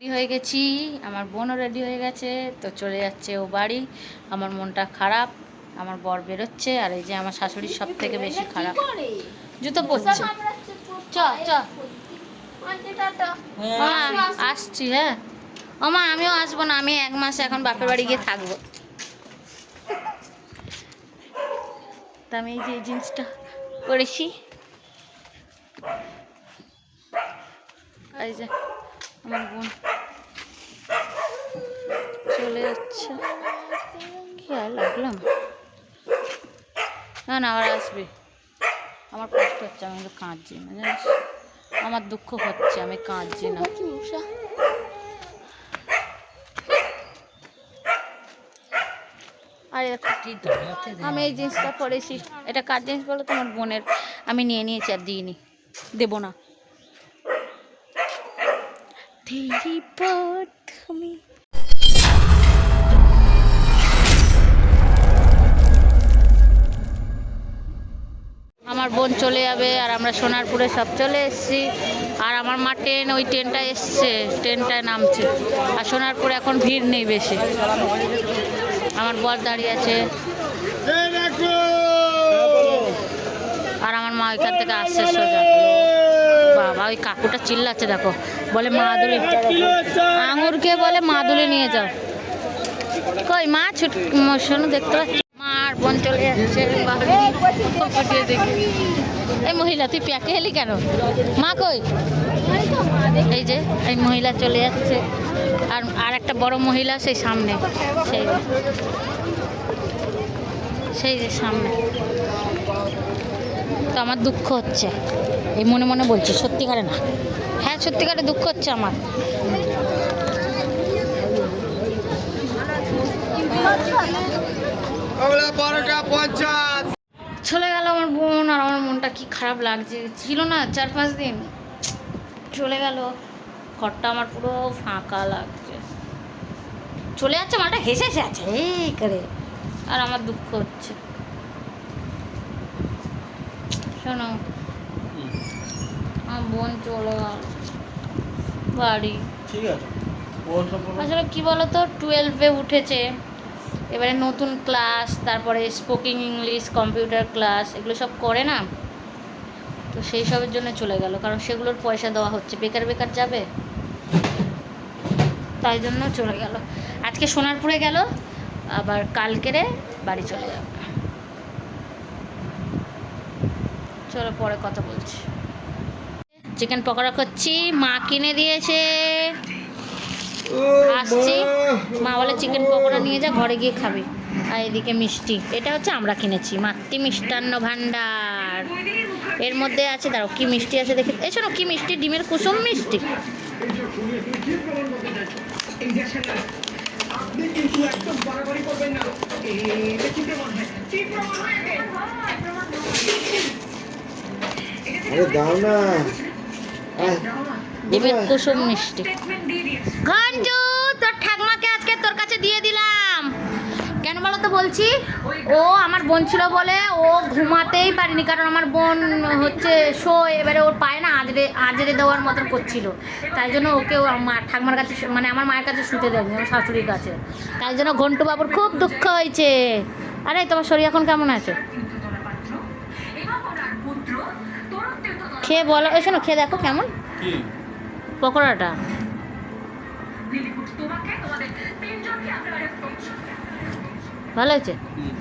Ready হয়ে গেছি। আমার বোনও রেডি হয়ে গেছে তো চলে যাচ্ছে ও বাড়ি। আমার মনটা খারাপ আমার বর বেরোচ্ছে আর এই যে আমার শাশুড়ির সব থেকে বেশি খারাপ। জুতো পরছে। চ চ। মা, আসছি হ্যাঁ। ও মা আমিও আসব না আমি এক মাস এখন বাপের বাড়ি গিয়ে থাকব। তা আমি এই যে জিন্সটা পরেছি। এই যে। আমার বোন চলে যাচ্ছে। কি আর লাগলাম? না না আবার আসবে। আমার কষ্ট হচ্ছে আমি কিন্তু কাঁদছি না জানিস? আমার দুঃখ হচ্ছে আমি কাঁদছি না। আরে আমি এই জিনিসটা পরেছি। এটা কার জিনিস বলো তোমার বোনের। আমি নিয়ে নিয়েছি আর দিইনি। দেবো না। তেরি বাত আমি আমার বোন চলে যাবে আর আমরা সোনারপুরে সব চলে এসেছি। আর আমার মা ট্রেন ওই ট্রেনটা এসছে ট্রেনটায় নামছে। আর সোনারপুরে এখন ভিড় নেই বেশি। আমার বর দাঁড়িয়ে আছে। আর আমার মা ওইখান থেকে আসছে সোজা। বাবা, ওই কাকুটা চিল্লাচ্ছে দেখো। বলে, মাদুলি, আঙুরকে বলে মাদুলি নিয়ে যাও। কই, মা, ছুট শোনো, দেখতে পাচ্ছি? বোন চলে যাচ্ছে এই মহিলা, তুই প্যাকে এলি কেন? মা কই? এই যে, এই মহিলা চলে যাচ্ছে। আর আর একটা বড় মহিলা সেই সামনে, সেই। সেই যে সামনে। তো আমার দুঃখ হচ্ছে। এই মনে মনে বলছি সত্যিকারে না। হ্যাঁ সত্যিকারে দুঃখ হচ্ছে আমার। চলে গেল আমার বোন আর আমার মনটা কি খারাপ লাগছে। ছিল না চার পাঁচ দিন। চলে গেল। ঘরটা আমার পুরো ফাঁকা লাগছে। চলে যাচ্ছে মাটা হেসে হেসে আছে। এই করে। আর আমার দুঃখ হচ্ছে। শোনো আমার বোন চলে গেল। বাড়ি। ঠিক আছে। আসলে কি বলতো টুয়েলভে উঠেছে। এবারে নতুন ক্লাস তারপরে স্পোকিং ইংলিশ কম্পিউটার ক্লাস এগুলো সব করে না। তো সেই সবের জন্য চলে গেল কারণ সেগুলোর পয়সা দেওয়া হচ্ছে। বেকার বেকার যাবে? তাই জন্য চলে গেল। আজকে সোনারপুরে গেল আবার কালকেরে বাড়ি চলে যাবে। চলো পরে কথা বলছি। চিকেন পকোড়া করছি মা কিনে দিয়েছে। আসছি। মা। বলে চিকেন পকোড়া নিয়ে যা ঘরে গিয়ে খাবি। আর এদিকে মিষ্টি। এটা হচ্ছে আমরা কিনেছি মাতৃ মিষ্টান্ন ভাণ্ডার। এর মধ্যে আছে দাঁড়াও কি মিষ্টি আছে দেখি। এই শোনো কি মিষ্টি? ডিমের কুসুম মিষ্টি। আরে দাও না। আয়, কুসুম মিষ্টি। ঘঞ্জু তোর ঠাকমাকে আজকে তোর কাছে দিয়ে দিলাম। কেন বলো তো বলছি? ও আমার বোন ছিল বলে ও ঘুমাতেই পারিনি কারণ আমার বোন হচ্ছে শো এবারে ওর পায়ে না আজরে আজরে দেওয়ার মতন করছিল। তাই জন্য ওকে আমার ঠাকমার কাছে মানে আমার মায়ের কাছে শুতে দেয়নি আমার শাশুড়ির কাছে। তাই জন্য ঘন্টু বাবুর খুব দুঃখ হয়েছে। আরে তোমার শরীর এখন কেমন আছে? খেয়ে বলো এই শোনো খেয়ে দেখো কেমন। পকোড়াটা। ভালো হয়েছে। হুম।